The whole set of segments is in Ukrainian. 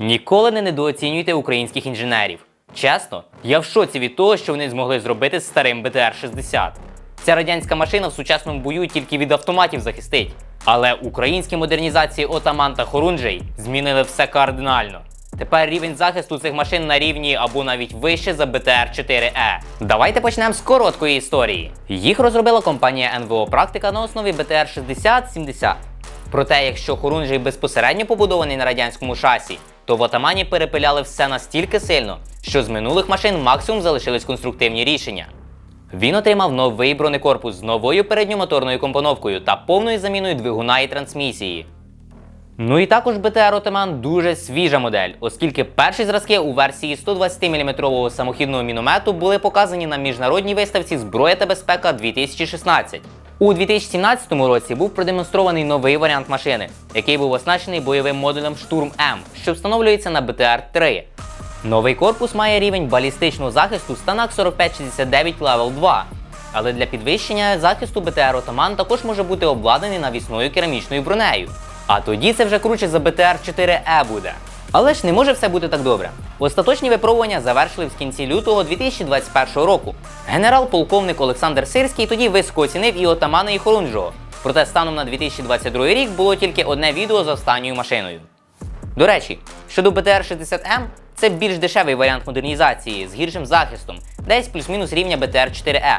Ніколи не недооцінюйте українських інженерів. Чесно, я в шоці від того, що вони змогли зробити з старим БТР-60. Ця радянська машина в сучасному бою тільки від автоматів захистить. Але українські модернізації Отаман та Хорунжий змінили все кардинально. Тепер рівень захисту цих машин на рівні або навіть вище за БТР-4Е. Давайте почнемо з короткої історії. Їх розробила компанія НВО Практика на основі БТР-6070. Проте, якщо Хорунжий безпосередньо побудований на радянському шасі, то в Отамані перепиляли все настільки сильно, що з минулих машин максимум залишились конструктивні рішення. Він отримав новий бронекорпус з новою передньомоторною компоновкою та повною заміною двигуна і трансмісії. Ну і також БТР Отаман дуже свіжа модель, оскільки перші зразки у версії 120-мм самохідного міномету були показані на міжнародній виставці Зброя та безпека 2016. У 2017 році був продемонстрований новий варіант машини, який був оснащений бойовим модулем Штурм М, що встановлюється на БТР-3. Новий корпус має рівень балістичного захисту станак 4569 Level 2. Але для підвищення захисту БТР Отаман також може бути обладнаний навісною керамічною бронею. А тоді це вже круче за БТР-4Е буде. Але ж не може все бути так добре. Остаточні випробування завершили в кінці лютого 2021 року. Генерал-полковник Олександр Сирський тоді високо оцінив і отамана, і Хорунжого. Проте станом на 2022 рік було тільки одне відео з останньою машиною. До речі, щодо БТР-60М, це більш дешевий варіант модернізації з гіршим захистом, десь плюс-мінус рівня БТР-4Е.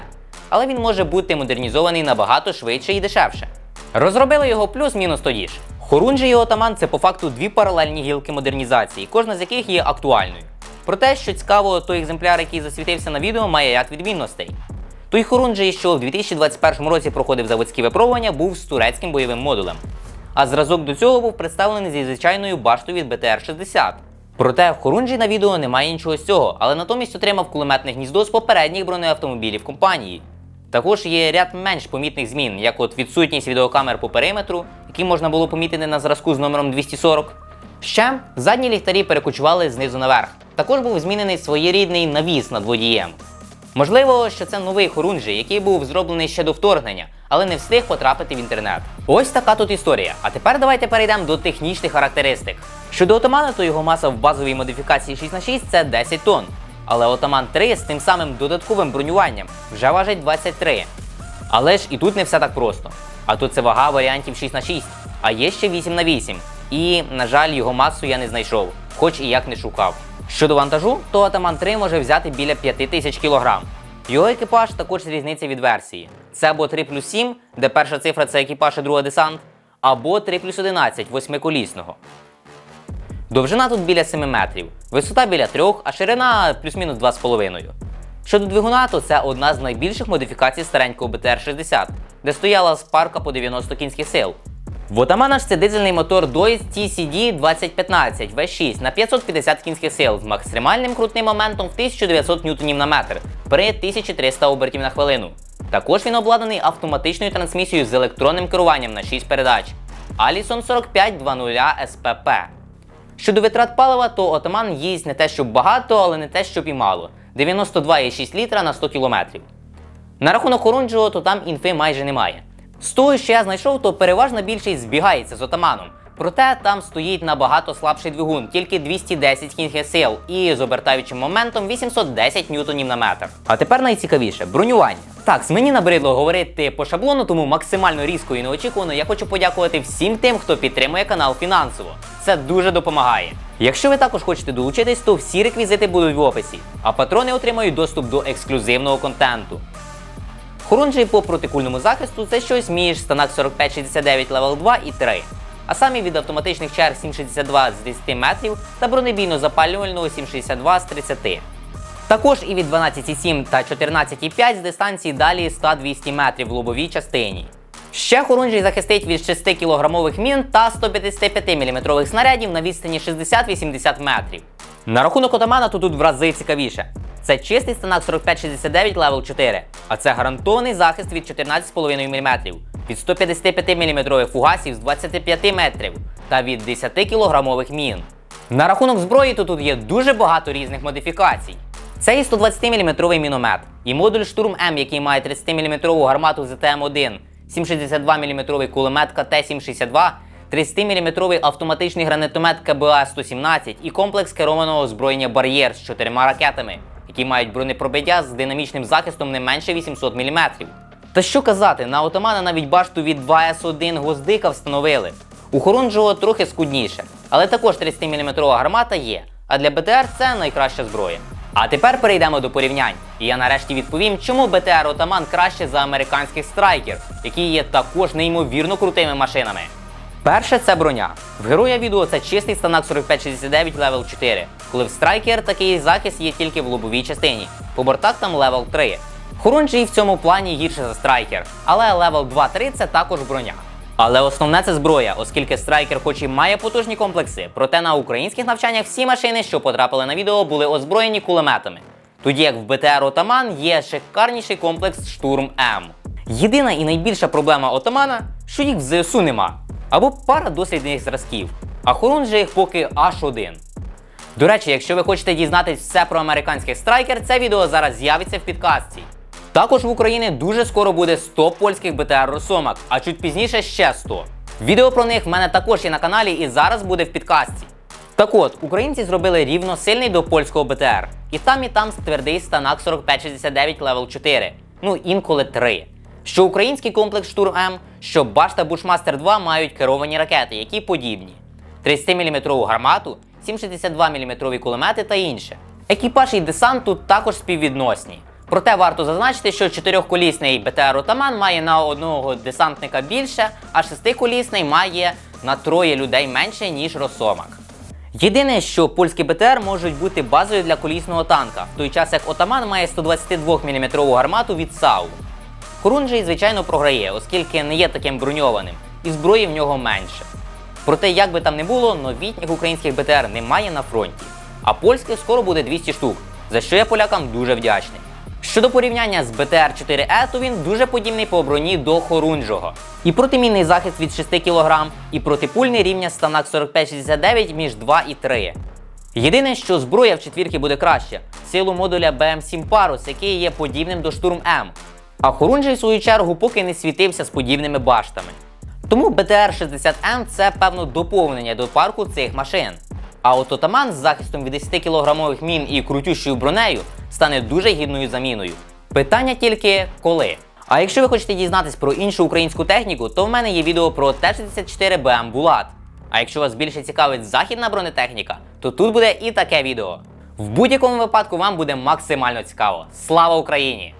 Але він може бути модернізований набагато швидше і дешевше. Розробили його плюс-мінус тоді ж. Хорунжий і Отаман це по факту дві паралельні гілки модернізації, кожна з яких є актуальною. Проте, що цікаво, той екземпляр, який засвітився на відео, має ряд відмінностей. Той Хорунжий, що в 2021 році проходив заводські випробування, був з турецьким бойовим модулем. А зразок до цього був представлений зі звичайною баштою від БТР-60. Проте Хорунжі на відео немає нічого з цього, але натомість отримав кулеметне гніздо з попередніх бронеавтомобілів компанії. Також є ряд менш помітних змін, як от відсутність відеокамер по периметру, які можна було помітити на зразку з номером 240. Ще задні ліхтарі перекочували знизу наверх. Також був змінений своєрідний навіс над водієм. Можливо, що це новий Хорунжий, який був зроблений ще до вторгнення, але не встиг потрапити в інтернет. Ось така тут історія. А тепер давайте перейдемо до технічних характеристик. Щодо отамана, то його маса в базовій модифікації 6х6 це 10 тонн. Але отаман 3 з тим самим додатковим бронюванням вже важить 23. Але ж і тут не все так просто. А тут це вага варіантів 6 на 6 а є ще 8 на 8 І, на жаль, його масу я не знайшов, хоч і як не шукав. Щодо вантажу, то Атаман 3 може взяти біля 5000 кг. Його екіпаж також різниця від версії. Це або 3 плюс 7, де перша цифра це екіпаж і друга десант, або 3 плюс 11 восьмиколісного. Довжина тут біля 7 метрів, висота біля 3, а ширина плюс-мінус 2,5. Щодо двигуна, то це одна з найбільших модифікацій старенького БТР-60, де стояла спарка по 90 кінських сил. В Отамана ж це дизельний мотор DOIS TCD 2015 V6 на 550 кінських сил з максимальним крутним моментом в 1900 ньютонів на метр при 1300 обертів на хвилину. Також він обладнаний автоматичною трансмісією з електронним керуванням на 6 передач Allison 4520 SPP. Щодо витрат палива, то отаман їсть не те, щоб багато, але не те, щоб і мало 92,6 літра на 100 кілометрів. На рахунок Хорунжого, то там інфи майже немає. З того, що я знайшов, то переважна більшість збігається з отаманом. Проте там стоїть набагато слабший двигун, тільки 210 кінських сил і з обертаючим моментом 810 ньютонів на метр. А тепер найцікавіше бронювання. Так, з мені набридло говорити по шаблону, тому максимально різко і неочікувано я хочу подякувати всім тим, хто підтримує канал фінансово. Це дуже допомагає. Якщо ви також хочете долучитись, то всі реквізити будуть в описі, а патрони отримають доступ до ексклюзивного контенту. Хорунжий по протикульному захисту це щось між станак 4569 Level 2 і 3, а самі від автоматичних черг 762 з 10 метрів та бронебійно-запалювального 762 з 30. Також і від 12,7 та 14,5 з дистанції далі 100-200 метрів в лобовій частині. Ще Хорунжий захистить від 6 кілограмових мін та 155 мм снарядів на відстані 60-80 метрів. На рахунок отамана то тут в рази цікавіше. Це чистий станок 4569 Level 4, а це гарантований захист від 14,5 мм, від 155 мм фугасів з 25 метрів та від 10 кілограмових мін. На рахунок зброї то тут є дуже багато різних модифікацій. Це і 120-мм міномет, і модуль Штурм М, який має 30-мм гармату ЗТМ-1, 762 мм кулемет КТ-762 30-мм автоматичний гранатомет КБА-117 і комплекс керованого озброєння Бар'єр з чотирма ракетами, які мають бронепробиття з динамічним захистом не менше 800 мм. Та що казати, на отамана навіть башту від 2С1 Гвоздика встановили. У Хорунжого трохи скудніше, але також 30-мм гармата є, а для БТР це найкраща зброя. А тепер перейдемо до порівнянь. І я нарешті відповім, чому БТР Отаман краще за американських страйкер, які є також неймовірно крутими машинами. Перше це броня. В героя відео це чистий станок 4569 левел 4, коли в страйкер такий захист є тільки в лобовій частині. По бортах там левел 3. Хорунжий в цьому плані гірше за страйкер, але левел 2-3 це також броня. Але основне це зброя, оскільки страйкер, хоч і має потужні комплекси, проте на українських навчаннях всі машини, що потрапили на відео, були озброєні кулеметами. Тоді як в БТР Отаман є шикарніший комплекс Штурм М. Єдина і найбільша проблема Отамана, що їх в ЗСУ нема, або пара дослідних зразків, а Хорун же їх поки аж один. До речі, якщо ви хочете дізнатись все про американських страйкер, це відео зараз з'явиться в підкастці. Також в Україні дуже скоро буде 100 польських БТР Росомак, а чуть пізніше ще 100. Відео про них в мене також є на каналі і зараз буде в підкастці. Так от, українці зробили рівно сильний до польського БТР. І там, і там твердий станак 4569 левел 4, ну інколи 3. Що український комплекс Штурм М, що Башта Бушмастер 2 мають керовані ракети, які подібні. 30-мм гармату, 762 мм кулемети та інше. Екіпаж і десант тут також співвідносні. Проте варто зазначити, що чотирьохколісний БТР Отаман має на одного десантника більше, а шестиколісний має на троє людей менше, ніж Росомак. Єдине, що польські БТР можуть бути базою для колісного танка, в той час як Отаман має 122 мм гармату від САУ. Хорунжий, звичайно, програє, оскільки не є таким броньованим, і зброї в нього менше. Проте, як би там не було, новітніх українських БТР немає на фронті. А польських скоро буде 200 штук, за що я полякам дуже вдячний. Щодо порівняння з БТР 4Е, то він дуже подібний по броні до Хорунжого. І протимінний захист від 6 кг, і протипульний рівня станак 4569 між 2 і 3. Єдине, що зброя в четвірки буде краще силу модуля BM7 Parus, який є подібним до Штурм М. А Хорунжий, в свою чергу, поки не світився з подібними баштами. Тому БТР-60М це певно доповнення до парку цих машин. А от Отаман з захистом від 10 кілограмових мін і крутющою бронею стане дуже гідною заміною. Питання тільки коли. А якщо ви хочете дізнатись про іншу українську техніку, то в мене є відео про Т-64БМ Булат. А якщо вас більше цікавить західна бронетехніка, то тут буде і таке відео. В будь-якому випадку вам буде максимально цікаво. Слава Україні!